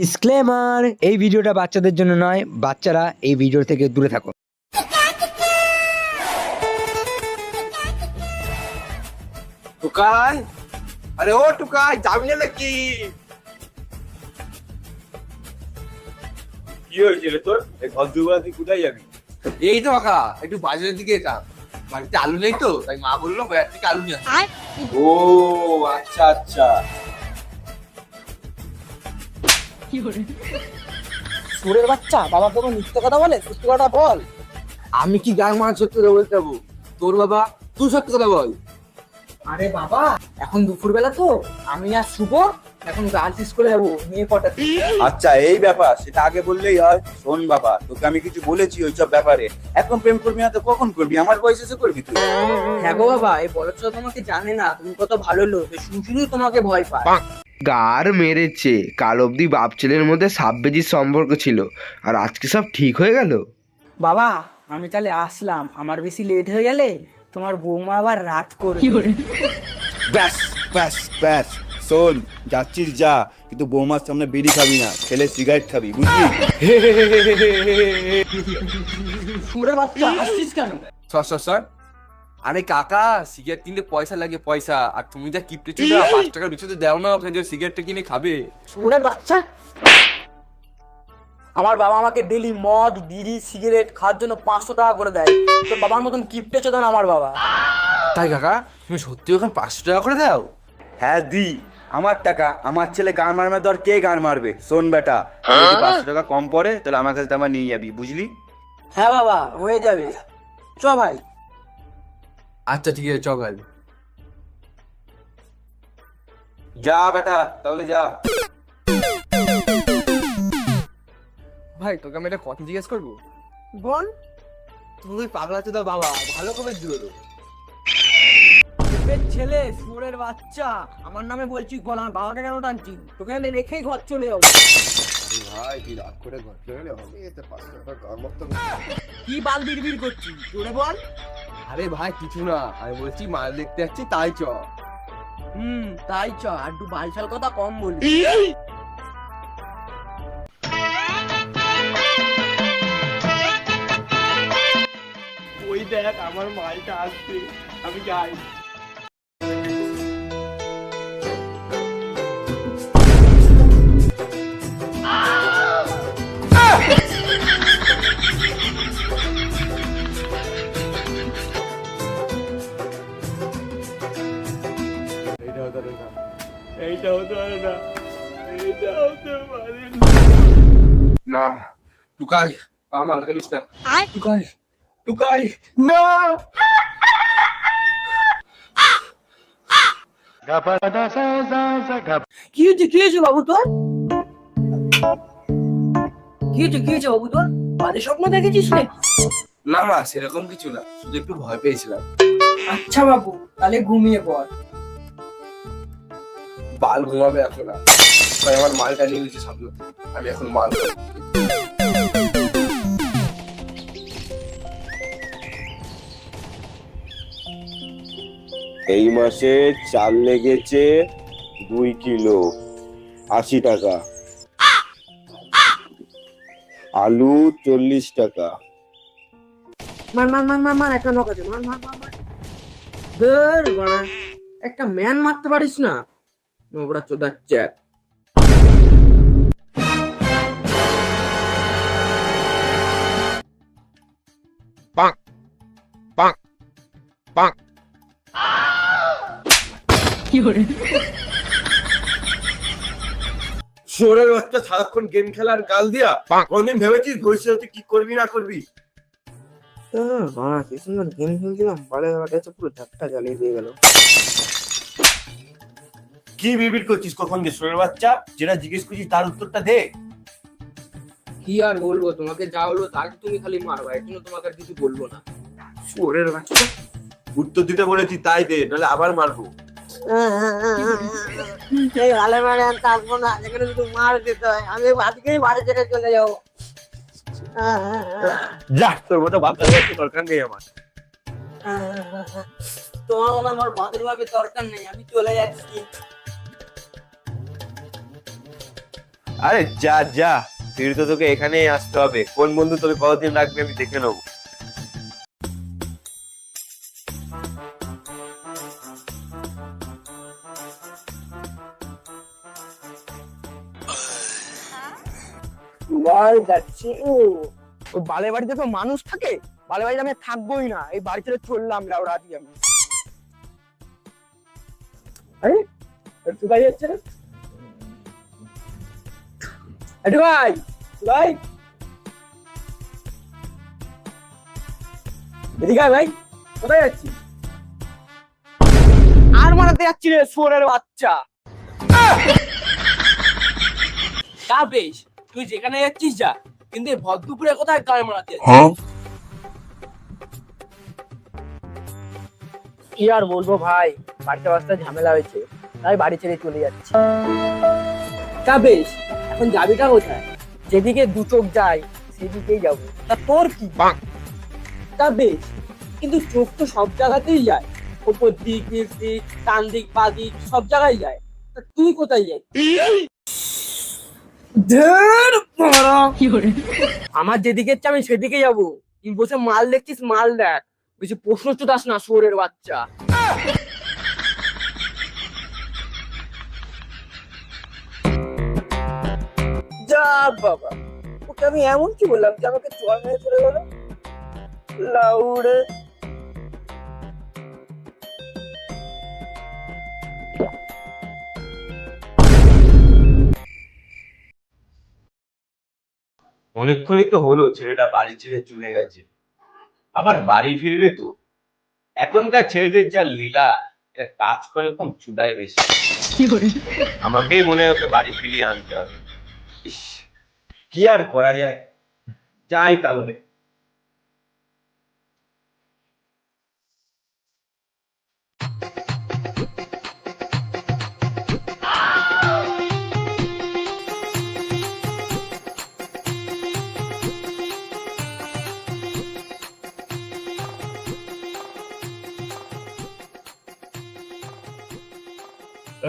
Disclaimer এই ভিডিওটা বাচ্চাদের জন্য নয় বাচ্চারা এই ভিডিও থেকে দূরে থাকো। টুকাই আরে ও টুকাই যাবি না নাকি? কি হয়েছে রে তোর? এই ঘর দুবার তুই কোথায় যাবি? এই তো কাকা একটু বাজারের দিকে যেতাম বাড়িতে আলু নেই তো তাই মা বলল বাজার থেকে আলু নিয়ে। ও আচ্ছা আচ্ছা। সুরের বাচ্চা বাবা তোকে মিথ্যে কথা বলে? সত্যি কথা বল। আমি কি গান মান সত্যি কথা বলতে যাব? তোর বাবা তুই সত্যি কথা বল। আরে বাবা এখন দুপুর বেলা তো। আমি আর শুভ এখন গার্লস স্কুলে যাব মেয়ে পটাতে আচ্ছা এই ব্যাপার সেটা আগে বললেই হয়। শোন বাবা তোকে আমি কিছু বলেছি ওইসব ব্যাপারে। এখন প্রেম করবি না তো কখন করবি? আমার বয়সে এসে করবি তুই? হ্যাঁ গো বাবা এই বড় ছোট তোমাকে জানে না। তুমি কত ভালো লোক শুধু তোমাকে ভয় পায়। গার মেরেছে। কাল অবধি বাপ ছেলের মধ্যে সাব বেজির সম্পর্ক ছিল। আর আজকে সব ঠিক হয়ে গেল? বাবা আমি তাহলে আসলাম। আমার বেশি লেট হয়ে গেলে তোমার বৌমা আবার রাত করবে। ব্যাস ব্যাস ব্যাস। শোন যাচ্ছিস যা কিন্তু বৌমার সামনে বিড়ি খাবি না। ছেলে সিগারেট খাবি বুঝলি? সুরের বাচ্চা আসছিস কেন? সর সর সর আরে কাকা সিগারেট কিনতে পয়সা লাগে পয়সা। আর তুমি যা কিপটে ছিল পাঁচ টাকার বিচুতে দাও না ওখানে যে সিগারেটটা কিনে খাবে। সুরের বাচ্চা। আমার বাবা আমাকে ডেলি মদ বিড়ি সিগারেট খাওয়ার জন্য পাঁচশো টাকা করে দেয়। তো বাবার মতন কিপটে চোদন আমার বাবা। তাই কাকা তুমি সত্যি ওখানে পাঁচশো টাকা করে দাও? হ্যাঁ দি আমার টাকা। আমার ছেলে গান মারবে দর কে গান মারবে? শোন বেটা যদি পাঁচশো টাকা কম পড়ে তাহলে আমার কাছে তো আমার নিয়ে যাবি বুঝলি? হ্যাঁ বাবা হয়ে যাবে। চ ভাই। আচ্ছা ঠিক আছে চকাল যা বেটা তাহলে যা। ভাই তোকে আমি একটা কথা জিজ্ঞেস করব? বল। তুই পাগলা চোদা বাবা ভালো করে এর ছেলে সুরের বাচ্চা। আমার নামে বলছি বল আমার বাবাকে কেন টানছিস? তোকে আমি রেখেই ঘর চলে যাব। ভাই তুই রাগ করে ঘর চলে হবে এতে পাঁচশো টাকা কি বাল বিড়বিড় করছিস? জোরে বল। আরে ভাই কিছু না। আমি বলছি মাল দেখতে যাচ্ছি তাই চ। হুম তাই চ। আর একটু বালছাল কথা কম বলি ওই দেখ আমার মালটা আসছে। আমি যাই। টুকাই আমার খেলিস না টুকাই টুকাই না কি হয়েছে কি হয়েছে বাবু তোর কি হয়েছে কি হয়েছে বাবু তোর বাজে স্বপ্ন দেখেছিস রে না মা সেরকম কিছু না। শুধু একটু ভয় পেয়েছিলাম। আচ্ছা বাবু তাহলে ঘুমিয়ে পড়। বাল ঘুমাবে এখন না তাই আমার মালটা নিয়ে নিয়েছে স্বপ্ন আমি এখন মাল এই মাসে চাল লেগেছে দুই কিলো আশি টাকা। আলু চল্লিশ টাকা। মার মার মার মার মার একটা নৌকা মার মার মার মার। ধর বাড়া একটা ম্যান মারতে পারিস না। নোবরা চোদার চ্যাট। শোরের বাচ্চা সারাক্ষণ গেম খেলার গাল দিয়া কোনদিন ভেবেছিস ভবিষ্যতে কি করবি না করবি? কি সুন্দর গেম খেলছিলাম। বাড়ে বাড়ে তো পুরো ধাক্কা জ্বালিয়ে দিয়ে গেল। কি বিড়বিড় করছিস কখন যে সোরের বাচ্চা? যেটা জিজ্ঞেস করছিস তার উত্তরটা দে। কি আর বলব তোমাকে যা হলো তাকে তুমি খালি মারবা এর জন্য তোমাকে আর কিছু বলব না। শোরের বাচ্চা? উত্তর দিতে বলেছি তাই দে নাহলে আবার মারবো। সেই ভালো মারে আর থাকব না যেখানে শুধু মার দিতে হয় আমি আজকেই বাড়ি ছেড়ে চলে যাব। যা তোর মতো ভাবতে দরকার নেই আমার। তোমার কোনো আমার দরকার নেই আমি চলে যাচ্ছি। আরে যা যা ফিরে তো তোকে এখানেই আসতে হবে। কোন বন্ধু তোকে কতদিন রাখবে আমি দেখে নেব। ওই বালে বাড়িতে তো মানুষ থাকে? বালে বাড়িতে আমি থাকবোই না। এই বাড়ি ছেড়ে চললাম দিয়ে আমি। আরে একটু ভাই যাচ্ছে না? একটু ভাই ভাই। এদিকে ভাই কোথায় যাচ্ছি আর মারাতে যাচ্ছি রে সোরের বাচ্চা। তা বেশ তুই যেখানে যাচ্ছিস যা। কিন্তু এই ভদ্রপুরে কোথায় গাড়ি মারাতে কি আর বলব ভাই? বাড়িতে বাস্তা ঝামেলা হয়েছে। তাই বাড়ি ছেড়ে চলে যাচ্ছি। তা বেশ এখন যাবিটা কোথায়? যেদিকে দু চোখ যায় সেদিকেই যাব। তা তোর কি? তা বেশ কিন্তু চোখ তো সব জায়গাতেই যায়। ওপর দিক নিচ দিক ডান দিক বা দিক সব জায়গায় যায়। তা তুই কোথায় যাই। আমার যেদিকে আমি সেদিকে যাব। তুই বসে মাল দেখছিস, মাল দেখ। বেশি প্রশ্ন চুদাস না, শুয়োরের বাচ্চা। যা বাবা। ওকে আমি এমন কি বললাম যে আমাকে চোয়াল মেরে চলে গেল? লাউড়ে। অনেকক্ষণই তো হলো ছেলেটা বাড়ি ছেড়ে চলে গেছে। আবার বাড়ি ফিরবে তো। এখনকার ছেলেদের যা লীলা কাজ করে এরকম চুদায় বেশি। আমাকেই মনে হয় বাড়ি ফিরিয়ে আনতে হবে। কি আর করা যায়? যাই তাহলে।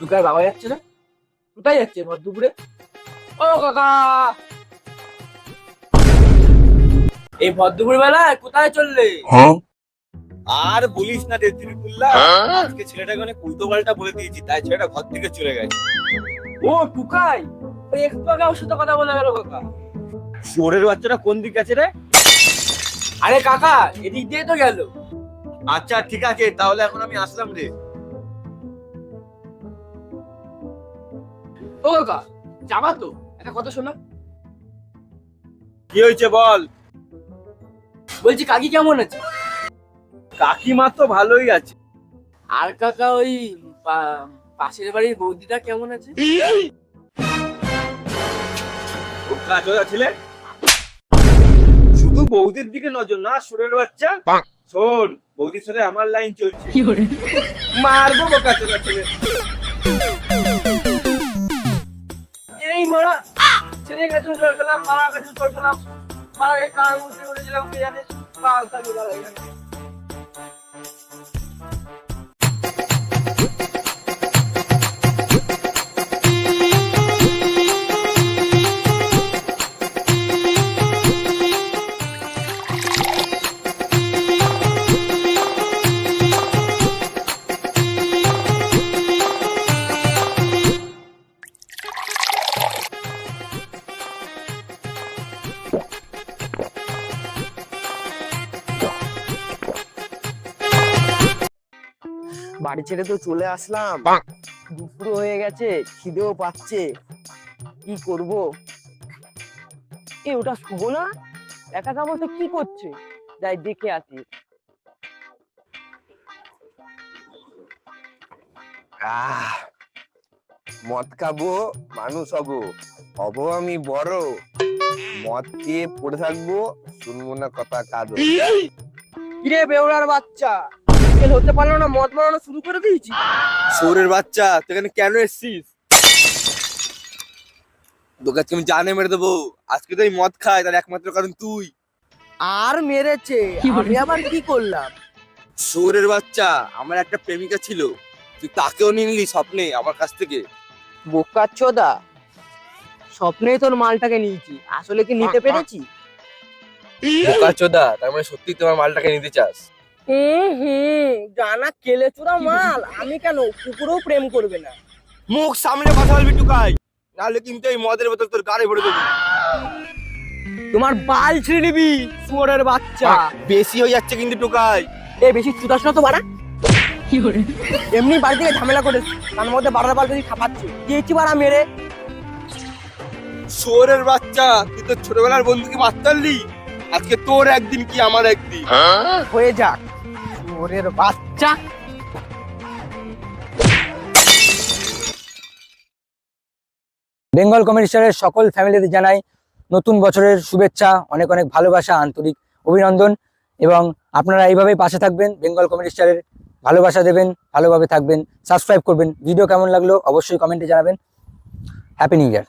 টুকার বাবা যাচ্ছে না? কোথায় যাচ্ছে ভর দুপুরে? ও কাকা! এই ভর দুপুর বেলায় কোথায় চললে? আর বলিস না রে ত্রিপুল্লা আজকে ছেলেটাকে অনেক উল্টো পাল্টা বলে দিয়েছি তাই ছেলেটা ঘর থেকে চলে গেছে। ও টুকাই! ওই একটু আগে ওর সাথে কথা বলে গেল কাকা। চোরের বাচ্চাটা কোন দিকে আছে রে? আরে কাকা এদিক দিয়ে তো গেল। আচ্ছা ঠিক আছে তাহলে এখন আমি আসলাম রে। ও কাকা যাবা তো। একটা কথা শোনা কি হয়েছে বল? বলছি কাকি কেমন আছে? কাকিমা তো ভালোই আছে। আর কাকা ওই পা- পাশের বাড়ির বৌদিটা কেমন আছে? কাজরা ছেলে। শুধু বৌদির দিকে নজর না সুরের বাচ্চা। শোন বৌদির সাথে আমার লাইন চলছে। মারবো বোকা চোদা ছেলে। এই মারা ছেলে কাছে চলে গেলাম মারা কাছে চলে গেলাম মারা কে কান মুছে উঠেছিলাম কে জানে পালটা বাড়ি ছেড়ে তো চলে আসলাম। দুপুর হয়ে গেছে খিদেও পাচ্ছে। কি করব? এ ওটা শুভ না? একা একা বসে কি করছে? যাই দেখে আসি। আহ মদ খাব মানুষ হব। হব আমি বড়। মদ খেয়ে পড়ে থাকব শুনব না কথা কারও কিরে বেউড়ার বাচ্চা? বিকেল হতে পারল না মদ বানানো শুরু করে দিয়েছি। সৌরের বাচ্চা তুই এখানে কেন এসছিস? তোকে আজকে আমি জানে মেরে দেবো। আজকে তো এই মদ খায় তার একমাত্র কারণ তুই। আর মেরেছে আমি আবার কি করলাম? সৌরের বাচ্চা আমার একটা প্রেমিকা ছিল। তুই তাকেও নিয়ে নিলি স্বপ্নে আমার কাছ থেকে। বোকা চোদা স্বপ্নেই তোর মালটাকে নিয়েছি। আসলে কি নিতে পেরেছি? বোকা চোদা তার মানে সত্যি তোমার মালটাকে নিতে চাস। হুম হুম জানা কেলে চূড়া মাল? আমি কেন কুকুরও প্রেম করবে না? মুখ সামনে কথা বলবি টুকাই নাহলে কিন্তু এই মদের বোতল তোর গাড়ি ভরে দেবো। তোমার বাল ছিঁড়ে নিবি শুয়োরের বাচ্চা। বেশি হয়ে যাচ্ছে কিন্তু টুকাই। এ বেশি চুদাস না তো বাড়া। এমনি বাড়ি থেকে ঝামেলা করে তার মধ্যে বাড়ার বাল যদি খাপাচ্ছি। দিয়েছি বাড়া মেরে। শোরের বাচ্চা তুই তো ছোটবেলার বন্ধুকে মারতে পারলি আজকে তোর একদিন কি আমার একদিন? হয়ে যাক। শুয়োরের বাচ্চা। বেঙ্গল কমেডি স্টারের সকল ফ্যামিলিতে জানাই নতুন বছরের শুভেচ্ছা, অনেক অনেক ভালোবাসা, আন্তরিক অভিনন্দন। এবং আপনারা এইভাবেই পাশে থাকবেন, বেঙ্গল কমেডি স্টারের ভালোবাসা দেবেন, ভালোভাবে থাকবেন, সাবস্ক্রাইব করবেন। ভিডিও কেমন লাগল অবশ্যই কমেন্টে জানাবেন। Happy new year.